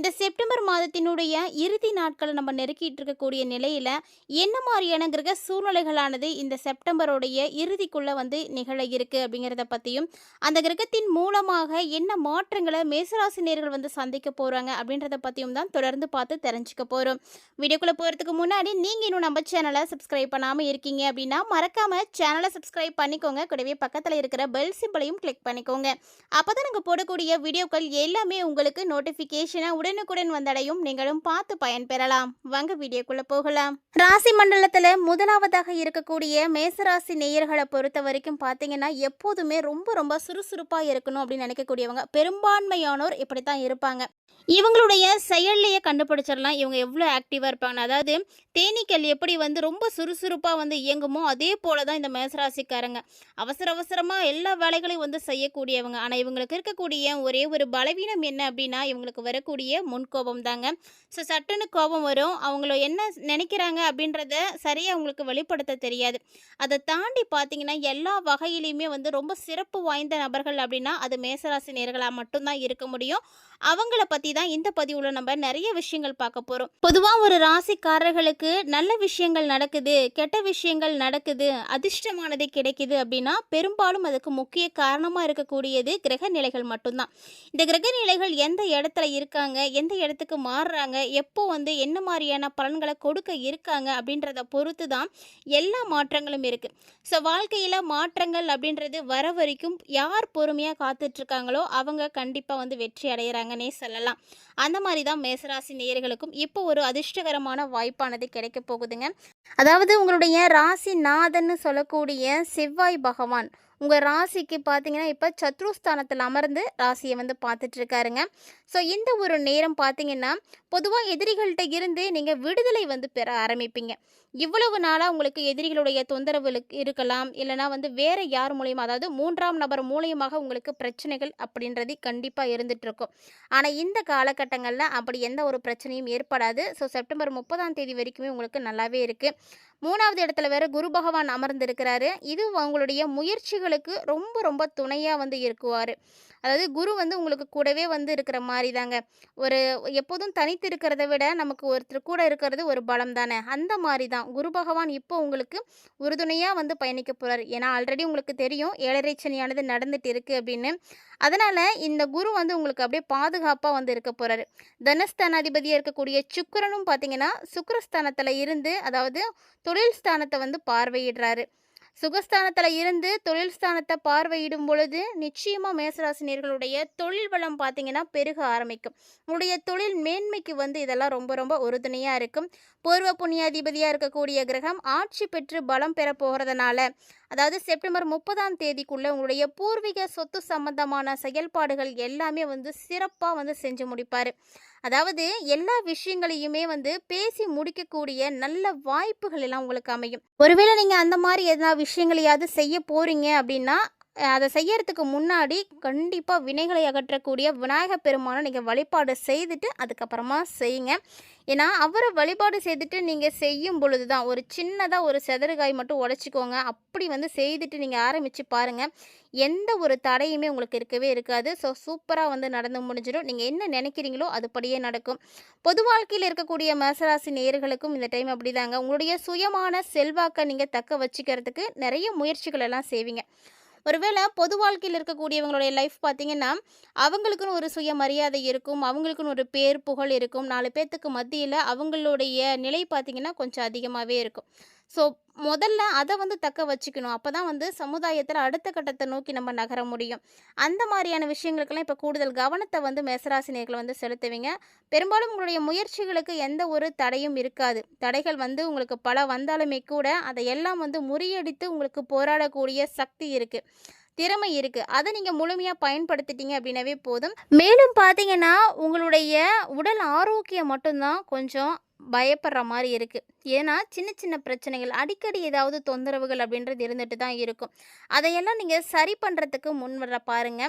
இந்த செப்டம்பர் மாதத்தினுடைய இறுதி நாட்களை நம்ம நெருக்கிட்டு இருக்கக்கூடிய நிலையில் என்ன மாதிரியான கிரக சூழ்நிலைகளானது இந்த செப்டம்பருடைய இறுதிக்குள்ளே வந்து நிகழ இருக்குது அப்படிங்கிறத பற்றியும் அந்த கிரகத்தின் மூலமாக என்ன மாற்றங்களை மேசராசினியர்கள் வந்து சந்திக்க போகிறாங்க அப்படின்றத பற்றியும் தான் தொடர்ந்து பார்த்து தெரிஞ்சுக்க போகிறோம் வீடியோக்குள்ளே போகிறதுக்கு முன்னாடி நீங்கள் இன்னும் நம்ம சேனலை சப்ஸ்கிரைப் பண்ணாமல் இருக்கீங்க அப்படின்னா மறக்காமல் சேனலை சப்ஸ்கிரைப் பண்ணிக்கோங்க. கூடவே பக்கத்தில் இருக்கிற பெல் சிம்பிளையும் கிளிக் பண்ணிக்கோங்க. அப்போ தான் நாங்கள் போடக்கூடிய வீடியோக்கள் எல்லாமே உங்களுக்கு நோட்டிஃபிகேஷனாக உடனுக்குடன் வந்தடையும் நீங்களும் பார்த்து பயன்பெறலாம். வாங்க வீடியோக்குள்ளே போகலாம். ராசி மண்டலத்துல முதலாவதாக இருக்கக்கூடிய மேசராசி நேயர்களை பொறுத்த வரைக்கும் பார்த்தீங்கன்னா எப்போதுமே ரொம்ப ரொம்ப சுறுசுறுப்பாக இருக்கணும் அப்படின்னு நினைக்கக்கூடியவங்க பெரும்பான்மையானோர் இப்படித்தான் இருப்பாங்க. இவங்களுடைய செயல்லையே கண்டுபிடிச்சிடலாம். இவங்க எவ்வளோ ஆக்டிவாக இருப்பாங்க அதாவது தேனீக்கள் எப்படி வந்து ரொம்ப சுறுசுறுப்பாக வந்து இயங்குமோ அதே போல தான் இந்த மேசராசிக்காரங்க. அவசர அவசரமாக எல்லா வேலைகளையும் வந்து செய்யக்கூடியவங்க. ஆனால் இவங்களுக்கு இருக்கக்கூடிய ஒரே ஒரு பலவீனம் என்ன அப்படின்னா இவங்களுக்கு வரக்கூடிய முன்கோபம் தாங்க ஸோ சட்டுன்னு கோபம் வரும். அவங்கள என்ன நினைக்கிறாங்க அப்படின்றத சரியாக அவங்களுக்கு வெளிப்படுத்த தெரியாது. அதை தாண்டி பார்த்தீங்கன்னா எல்லா வகையிலையுமே வந்து ரொம்ப சிறப்பு வாய்ந்த நபர்கள் அப்படின்னா அது மேசராசி நேர்களாக மட்டும்தான் இருக்க முடியும். அவங்கள பற்றி தான் இந்த பதிவில் நம்ம நிறைய விஷயங்கள் பார்க்க போகிறோம் பொதுவாக ஒரு ராசிக்காரர்களுக்கு நல்ல விஷயங்கள் நடக்குது கெட்ட விஷயங்கள் நடக்குது அதிர்ஷ்டமானது கிடைக்குது அப்படின்னா பெரும்பாலும் அதுக்கு முக்கிய காரணமாக இருக்கக்கூடியது கிரக நிலைகள் மட்டும்தான். இந்த கிரக நிலைகள் எந்த இடத்துல இருக்காங்க எந்த இடத்துக்கு மாறுறாங்க எப்போ வந்து என்ன மாதிரியான பலன்களை கொடுக்க இருக்காங்க அப்படின்றத பொறுத்து தான் எல்லா மாற்றங்களும் இருக்குது ஸோ வாழ்க்கையில் மாற்றங்கள் அப்படின்றது வர வரைக்கும் யார் பொறுமையாக காத்துட்ருக்காங்களோ அவங்க கண்டிப்பாக வந்து வெற்றி அடைகிறாங்கன்னே சொல்லலாம். அந்த மாதிரி தான் மேசராசி நேயர்களுக்கும் இப்போ ஒரு அதிர்ஷ்டகரமான வாய்ப்பானது கிடைக்க போகுதுங்க. அதாவது உங்களுடைய ராசி நாதன்னு சொல்லக்கூடிய செவ்வாய் பகவான் உங்கள் ராசிக்கு பார்த்தீங்கன்னா இப்போ சத்ருஸ்தானத்தில் அமர்ந்து ராசியை வந்து பார்த்துட்டு இருக்காருங்க ஸோ இந்த ஒரு நேரம் பார்த்தீங்கன்னா பொதுவாக எதிரிகள்கிட்ட இருந்து நீங்கள் விடுதலை வந்து பெற ஆரம்பிப்பீங்க. இவ்வளவு நாளாக உங்களுக்கு எதிரிகளுடைய தொந்தரவு இருக்கலாம். இல்லைனா வந்து வேறு யார் மூலியமாக அதாவது மூன்றாம் நபர் மூலியமாக உங்களுக்கு பிரச்சனைகள் அப்படின்றது கண்டிப்பாக இருந்துகிட்ருக்கும் ஆனால் இந்த காலகட்டங்களில் அப்படி எந்த ஒரு பிரச்சனையும் ஏற்படாது. ஸோ செப்டம்பர் முப்பதாம் தேதி வரைக்குமே உங்களுக்கு நல்லாவே இருக்குது மூணாவது இடத்துல வேறு குரு பகவான் அமர்ந்திருக்கிறாரு. இது உங்களுடைய முயற்சிகளுக்கு ரொம்ப ரொம்ப துணையாக வந்து இருக்குவார். அதாவது குரு வந்து உங்களுக்கு கூடவே வந்து இருக்கிற மாதிரி தாங்க ஒரு எப்போதும் தனித்து இருக்கிறத விட நமக்கு ஒருத்தர் கூட இருக்கிறது ஒரு பலம் தானே. அந்த மாதிரி தான் குரு பகவான் இப்போ உங்களுக்கு உறுதுணையாக வந்து பயணிக்க போகிறார் ஏன்னா ஆல்ரெடி உங்களுக்கு தெரியும் ஏழரை சனியானது நடந்துட்டு இருக்குது அப்படின்னு. அதனால் இந்த குரு வந்து உங்களுக்கு அப்படியே பாதுகாப்பாக வந்து இருக்க போகிறாரு தனஸ்தானாதிபதியாக இருக்கக்கூடிய சுக்கரனும் பார்த்தீங்கன்னா சுக்கரஸ்தானத்தில் இருந்து அதாவது தொழில் ஸ்தானத்தை வந்து பார்வையிடுறாரு. சுகஸ்தானத்தில் இருந்து தொழில் ஸ்தானத்தை பார்வையிடும் பொழுது நிச்சயமாக மேசராசினியர்களுடைய தொழில் வளம் பார்த்தீங்கன்னா பெருக ஆரம்பிக்கும். உங்களுடைய தொழில் மேன்மைக்கு வந்து இதெல்லாம் ரொம்ப ரொம்ப உறுதுணையாக இருக்கும். பூர்வ புண்ணியாதிபதியாக இருக்கக்கூடிய கிரகம் ஆட்சி பெற்று பலம் பெற போகிறதுனால அதாவது செப்டம்பர் முப்பதாம் தேதிக்குள்ளே உங்களுடைய பூர்வீக சொத்து சம்பந்தமான செயல்பாடுகள் எல்லாமே வந்து சிறப்பாக வந்து செஞ்சு முடிப்பார். அதாவது எல்லா விஷயங்களையுமே வந்து பேசி முடிக்கக்கூடிய நல்ல வாய்ப்புகள் எல்லாம் உங்களுக்கு அமையும். ஒருவேளை நீங்கள் அந்த மாதிரி எதனா விஷயங்களையாவது செய்ய போகிறீங்க அப்படின்னா அதை செய்யறதுக்கு முன்னாடி கண்டிப்பாக வினைகளை அகற்றக்கூடிய விநாயக பெருமானை நீங்கள் வழிபாடு செய்துட்டு அதுக்கப்புறமா செய்யுங்க. ஏன்னா அவரை வழிபாடு செய்துட்டு நீங்கள் செய்யும் பொழுது தான் ஒரு சின்னதாக ஒரு செதறுகாய் மட்டும் உடச்சிக்கோங்க. அப்படி வந்து செய்துட்டு நீங்கள் ஆரம்பித்து பாருங்கள் எந்த ஒரு தடையுமே உங்களுக்கு இருக்கவே இருக்காது. ஸோ சூப்பராக வந்து நடந்து முடிஞ்சிடும். நீங்கள் என்ன நினைக்கிறீங்களோ அதுபடியே நடக்கும். பொது வாழ்க்கையில் இருக்கக்கூடிய மேசராசி நேயர்களுக்கும் இந்த டைம் அப்படி தாங்க உங்களுடைய சுயமான செல்வாக்கை நீங்கள் தக்க வச்சுக்கிறதுக்கு நிறைய முயற்சிகள் எல்லாம் செய்வீங்க. ஒருவேளை பொது வாழ்க்கையில் இருக்கக்கூடியவங்களுடைய லைஃப் பார்த்தீங்கன்னா அவங்களுக்குன்னு ஒரு சுயமரியாதை இருக்கும் அவங்களுக்குன்னு ஒரு பேர் புகழ் இருக்கும். நாலு பேர்த்துக்கு மத்தியில் அவங்களுடைய நிலை பார்த்திங்கன்னா கொஞ்சம் அதிகமாகவே இருக்கும். ஸோ முதல்ல அதை வந்து தக்க வச்சுக்கணும். அப்போ தான் வந்து சமுதாயத்தில் அடுத்த கட்டத்தை நோக்கி நம்ம நகர முடியும். அந்த மாதிரியான விஷயங்களுக்கெல்லாம் இப்போ கூடுதல் கவனத்தை வந்து மேசராசினியர்கள் வந்து செலுத்துவீங்க. பெரும்பாலும் உங்களுடைய முயற்சிகளுக்கு எந்த ஒரு தடையும் இருக்காது. தடைகள் வந்து உங்களுக்கு பல வந்தாலுமே கூட அதை எல்லாம் வந்து முறியடித்து உங்களுக்கு போராடக்கூடிய சக்தி இருக்குது திறமை இருக்குது அதை நீங்கள் முழுமையாக பயன்படுத்திட்டீங்க அப்படின்னாவே போதும். மேலும் பார்த்தீங்கன்னா உங்களுடைய உடல் ஆரோக்கியம் மட்டும்தான் கொஞ்சம் பயப்படுற மாதிரி இருக்குது ஏன்னா சின்ன சின்ன பிரச்சனைகள் அடிக்கடி ஏதாவது தொந்தரவுகள் அப்படின்றது இருந்துட்டு தான் இருக்கும். அதையெல்லாம் நீங்கள் சரி பண்ணுறதுக்கு முன் வர பாருங்க.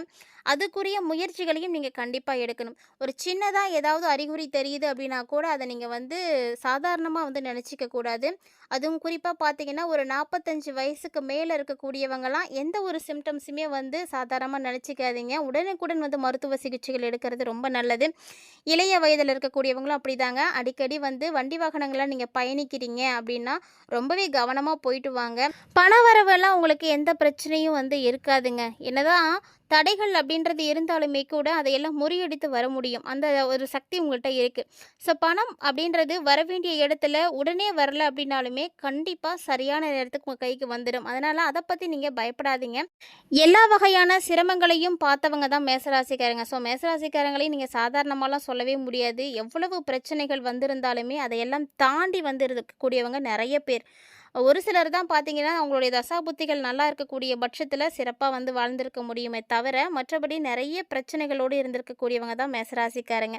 அதுக்குரிய முயற்சிகளையும் நீங்கள் கண்டிப்பாக எடுக்கணும். ஒரு சின்னதாக ஏதாவது அறிகுறி தெரியுது அப்படின்னா கூட அதை நீங்கள் வந்து சாதாரணமாக வந்து நினச்சிக்க கூடாது. அதுவும் குறிப்பாக பார்த்தீங்கன்னா ஒரு நாற்பத்தஞ்சு வயசுக்கு மேலே இருக்கக்கூடியவங்கலாம் எந்த ஒரு சிம்டம்ஸுமே வந்து சாதாரணமாக நினச்சிக்காதீங்க. உடனுக்குடன் வந்து மருத்துவ சிகிச்சைகள் எடுக்கிறது ரொம்ப நல்லது. இளைய வயதில் இருக்கக்கூடியவங்களும் அப்படிதாங்க. அடிக்கடி வந்து வண்டி வாகனங்களை நீங்கள் பயணி பயணிக்கிறீங்க அப்படின்னா ரொம்பவே கவனமாக போயிட்டு வாங்க. பண வரவெல்லாம் உங்களுக்கு எந்த பிரச்சனையும் வந்து இருக்காதுங்க. என்னதான் தடைகள் அப்படின்றது இருந்தாலுமே கூட அதையெல்லாம் முறியடித்து வர முடியும். அந்த ஒரு சக்தி உங்கள்கிட்ட இருக்குது ஸோ பணம் அப்படின்றது வர வேண்டிய இடத்துல உடனே வரல அப்படின்னாலுமே கண்டிப்பாக சரியான நேரத்துக்கு உங்கள் கைக்கு வந்துடும் அதனால் அதை பற்றி நீங்கள் பயப்படாதீங்க. எல்லா வகையான சிரமங்களையும் பார்த்தவங்க தான் மேசராசிக்காரங்க. ஸோ மேசராசிக்காரங்களையும் நீங்கள் சாதாரணமாலாம் சொல்லவே முடியாது. எவ்வளவு பிரச்சனைகள் வந்திருந்தாலுமே அதையெல்லாம் தாண்டி வந்து இருக்கக்கூடியவங்க நிறைய பேர். ஒரு சிலர் தான் பார்த்தீங்கன்னா அவங்களுடைய தசாபுத்திகள் நல்லா இருக்கக்கூடிய பட்சத்தில் சிறப்பாக வந்து வாழ்ந்திருக்க முடியுமே தவிர மற்றபடி நிறைய பிரச்சனைகளோடு இருந்திருக்கக்கூடியவங்க தான் மேசராசிக்காரங்க.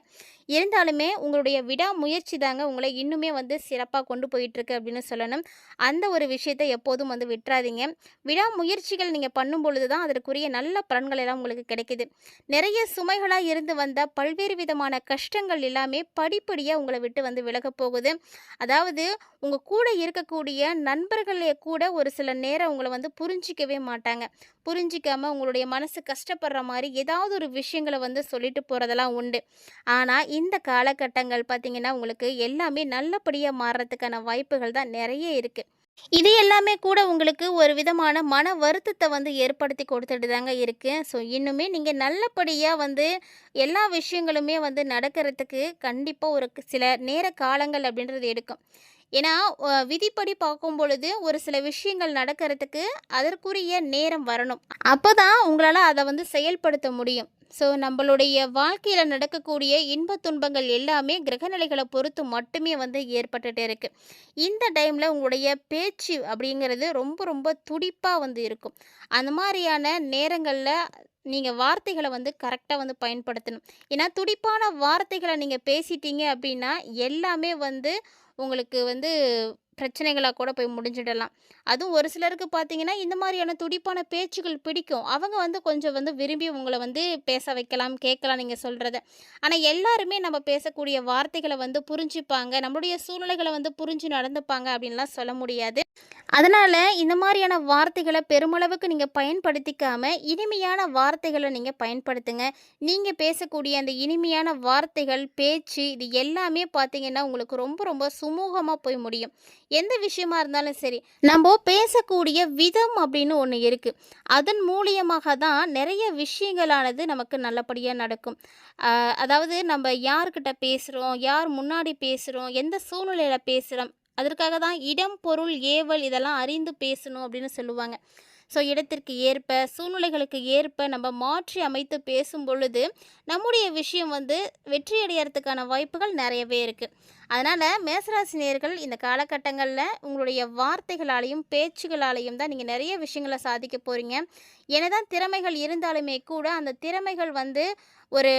இருந்தாலுமே உங்களுடைய விடாமுயற்சி தாங்க உங்களை இன்னுமே வந்து சிறப்பாக கொண்டு போயிட்டுருக்கு அப்படின்னு சொல்லணும். அந்த ஒரு விஷயத்தை எப்போதும் வந்து விட்டுறாதீங்க. விடாமுயற்சிகள் நீங்கள் பண்ணும் பொழுது தான் அதற்குரிய நல்ல பலன்கள் எல்லாம் உங்களுக்கு கிடைக்குது. நிறைய சுமைகளாக இருந்து வந்த பல்வேறு விதமான கஷ்டங்கள் எல்லாமே படிப்படியாக உங்களை விட்டு வந்து விலகப் போகுது. அதாவது உங்கள் கூட இருக்கக்கூடிய நண்பர்களே கூட ஒரு சில நேரம் உங்களை வந்து புரிஞ்சிக்கவே மாட்டாங்க. புரிஞ்சிக்காமல் உங்களுடைய மனசு கஷ்டப்படுற மாதிரி ஏதாவது ஒரு விஷயங்களை வந்து சொல்லிட்டு போகிறதெல்லாம் உண்டு. ஆனால் இந்த காலகட்டங்கள் பார்த்திங்கன்னா உங்களுக்கு எல்லாமே நல்லபடியாக மாறுறதுக்கான வாய்ப்புகள் தான் நிறைய இருக்குது இது எல்லாமே கூட உங்களுக்கு ஒரு விதமான மன வருத்தத்தை வந்து ஏற்படுத்தி கொடுத்துட்டு தாங்க இருக்குது ஸோ இன்னுமே நீங்கள் நல்லபடியாக வந்து எல்லா விஷயங்களுமே வந்து நடக்கிறதுக்கு கண்டிப்பாக ஒரு சில நேர காலங்கள் அப்படின்றது எடுக்கும். ஏன்னா விதிப்படி பார்க்கும் பொழுது ஒரு சில விஷயங்கள் நடக்கிறதுக்கு அதற்குரிய நேரம் வரணும். அப்போ தான் உங்களால் அதை வந்து செயல்படுத்த முடியும். ஸோ நம்மளுடைய வாழ்க்கையில் நடக்கக்கூடிய இன்ப துன்பங்கள் எல்லாமே கிரகநிலைகளை பொறுத்து மட்டுமே வந்து ஏற்பட்டுகிட்டே இருக்குது இந்த டைமில் உங்களுடைய பேச்சு அப்படிங்கிறது ரொம்ப ரொம்ப துடிப்பாக வந்து இருக்கும். அந்த மாதிரியான நேரங்களில் நீங்கள் வார்த்தைகளை வந்து கரெக்டாக வந்து பயன்படுத்தணும். ஏன்னா துடிப்பான வார்த்தைகளை நீங்கள் பேசிட்டீங்க அப்படின்னா எல்லாமே வந்து உங்களுக்கு வந்து பிரச்சனைகளாக கூட போய் முடிஞ்சிடலாம். அதுவும் ஒரு சிலருக்கு பார்த்தீங்கன்னா இந்த மாதிரியான துடிப்பான பேச்சுகள் பிடிக்கும். அவங்க வந்து கொஞ்சம் வந்து விரும்பி உங்களை வந்து பேச வைக்கலாம் கேட்கலாம் நீங்கள் சொல்கிறத ஆனால் எல்லாருமே நம்ம பேசக்கூடிய வார்த்தைகளை வந்து புரிஞ்சுப்பாங்க. நம்மளுடைய சூழ்நிலைகளை வந்து புரிஞ்சு நடந்துப்பாங்க அப்படின்லாம் சொல்ல முடியாது. அதனால் இந்த மாதிரியான வார்த்தைகளை பெருமளவுக்கு நீங்கள் பயன்படுத்திக்காமல் இனிமையான வார்த்தைகளை நீங்கள் பயன்படுத்துங்க. நீங்கள் பேசக்கூடிய அந்த இனிமையான வார்த்தைகள் பேச்சு இது எல்லாமே பார்த்தீங்கன்னா உங்களுக்கு ரொம்ப ரொம்ப சுமூகமாக போய் முடியும். எந்த விஷயமா இருந்தாலும் சரி நம்ம பேசக்கூடிய விதம் அப்படின்னு ஒன்று இருக்குது அதன் மூலியமாக தான் நிறைய விஷயங்களானது நமக்கு நல்லபடியாக நடக்கும். அதாவது நம்ம யார்கிட்ட பேசுகிறோம் யார் முன்னாடி பேசுகிறோம் எந்த சூழ்நிலையில் பேசுகிறோம் அதற்காக தான் இடம் பொருள் ஏவல் இதெல்லாம் அறிந்து பேசணும் அப்படின்னு சொல்லுவாங்க. ஸோ இடத்திற்கு ஏற்ப சூழ்நிலைகளுக்கு ஏற்ப நம்ம மாற்றி அமைத்து பேசும் பொழுது நம்முடைய விஷயம் வந்து வெற்றி அடையறதுக்கான வாய்ப்புகள் நிறையவே இருக்குது அதனால் மேசராசி நேர்கள் இந்த காலகட்டங்களில் உங்களுடைய வார்த்தைகளாலையும் பேச்சுகளாலையும் தான் நீங்கள் நிறைய விஷயங்களை சாதிக்க போகிறீங்க என்னதான் திறமைகள் இருந்தாலுமே கூட அந்த திறமைகள் வந்து ஒரு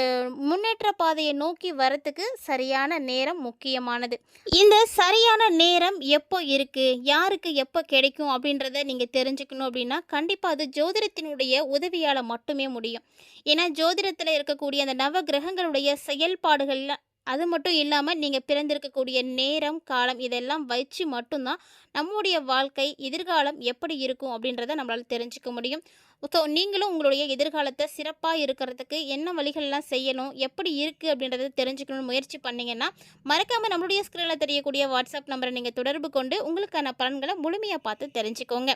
முன்னேற்ற பாதையை நோக்கி வரத்துக்கு சரியான நேரம் முக்கியமானது. இந்த சரியான நேரம் எப்போ இருக்குது யாருக்கு எப்போ கிடைக்கும்? அப்படின்றத நீங்கள் தெரிஞ்சுக்கணும் அப்படின்னா கண்டிப்பாக அது ஜோதிடத்தினுடைய உதவியால் மட்டுமே முடியும். ஏன்னா ஜோதிடத்தில் இருக்கக்கூடிய அந்த நவ கிரகங்களுடைய செயல்பாடுகளில் அது மட்டும் இல்லாமல் நீங்கள் பிறந்திருக்கக்கூடிய நேரம் காலம் இதெல்லாம் வச்சு மட்டும்தான் நம்முடைய வாழ்க்கை எதிர்காலம் எப்படி இருக்கும் அப்படின்றத நம்மளால் தெரிஞ்சுக்க முடியும். ஸோ நீங்களும் உங்களுடைய எதிர்காலத்தை சிறப்பாக இருக்கிறதுக்கு என்ன வழிகள்லாம் செய்யணும் எப்படி இருக்குது அப்படின்றத தெரிஞ்சுக்கணும்னு முயற்சி பண்ணிங்கன்னா மறக்காமல் நம்மளுடைய ஸ்க்ரீனில் தெரியக்கூடிய வாட்ஸ்அப் நம்பரை நீங்கள் தொடர்பு கொண்டு உங்களுக்கான பலன்களை முழுமையாக பார்த்து தெரிஞ்சுக்கோங்க.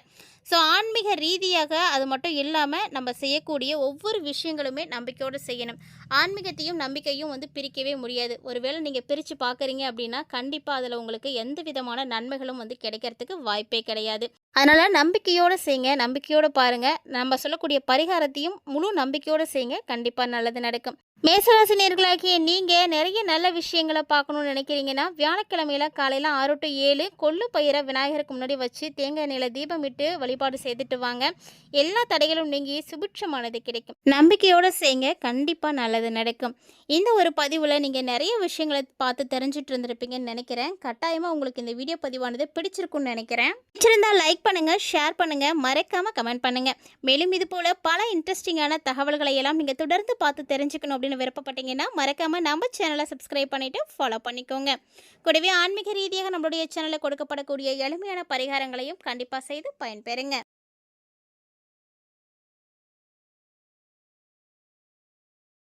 ஸோ ஆன்மீக ரீதியாக அது மட்டும் இல்லாமல் நம்ம செய்யக்கூடிய ஒவ்வொரு விஷயங்களுமே நம்பிக்கையோடு செய்யணும். ஆன்மீகத்தையும் நம்பிக்கையும் வந்து பிரிக்கவே முடியாது. ஒருவேளை நீங்கள் பிரித்து பார்க்குறீங்க அப்படின்னா கண்டிப்பாக அதில் உங்களுக்கு எந்த விதமான நன்மைகளும் வந்து கிடைக்கிறதுக்கு வாய்ப்பே கிடையாது. அதனால் நம்பிக்கையோடு செய்யுங்க நம்பிக்கையோடு பாருங்கள் நம்ம சொல்லக்கூடிய பரிகாரத்தையும் முழு நம்பிக்கையோடு செய்யுங்க கண்டிப்பாக நல்லது நடக்கும். மேசராசி நேர்களாகிய நீங்கள் நிறைய நல்ல விஷயங்களை பார்க்கணும்னு நினைக்கிறீங்கன்னா வியாழக்கிழமையில காலையில் ஆறு டு ஏழு கொள்ளு பயிரை விநாயகருக்கு முன்னாடி வச்சு தேங்காய் எண்ணெயில் தீபம் இட்டு வழிபாடு செய்துட்டு வாங்க. எல்லா தடைகளும் நீங்கி சுபிட்சமானது கிடைக்கும். நம்பிக்கையோடு செய்யுங்க கண்டிப்பாக நல்லது நடக்கும். இந்த ஒரு பதிவில் நீங்கள் நிறைய விஷயங்களை பார்த்து தெரிஞ்சுட்டு இருந்திருப்பீங்கன்னு நினைக்கிறேன். கட்டாயமாக உங்களுக்கு இந்த வீடியோ பதிவானது பிடிச்சிருக்கும்னு நினைக்கிறேன். பிடிச்சிருந்தால் லைக் பண்ணுங்கள் ஷேர் பண்ணுங்கள் மறக்காமல் கமெண்ட் பண்ணுங்கள் மேலும் இது போல் பல இன்ட்ரெஸ்டிங்கான தகவல்களை எல்லாம் நீங்கள் தொடர்ந்து பார்த்து தெரிஞ்சுக்கணும் அப்படின்னு விருப்பப்பட்டீங்கன்னா மறக்காமல் நம்ம சேனலை சப்ஸ்கிரைப் பண்ணிவிட்டு ஃபாலோ பண்ணிக்கோங்க. கூடவே ஆன்மீக ரீதியாக நம்மளுடைய சேனலில் கொடுக்கப்படக்கூடிய எளிமையான பரிகாரங்களையும் கண்டிப்பாக செய்து பயன்பெறுங்க.